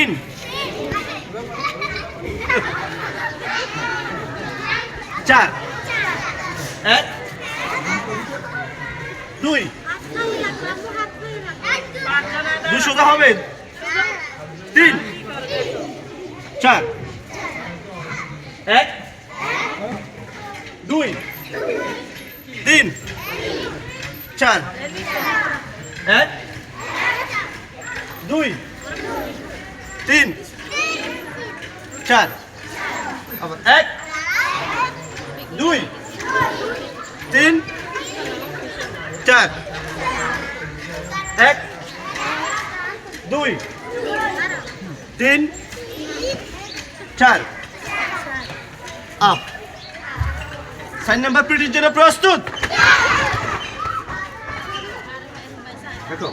তিন চার এক দুই সোজা হবে? তিন। চার। এক। দুই। তিন। চার। এক। দুই। তিন। চার। আবার এক। দুই। তিন। চার। এক। দুই। তিন। চার। আপ। সাইন নাম্বার প্রিন্টের জন্য প্রস্তুত। দেখো।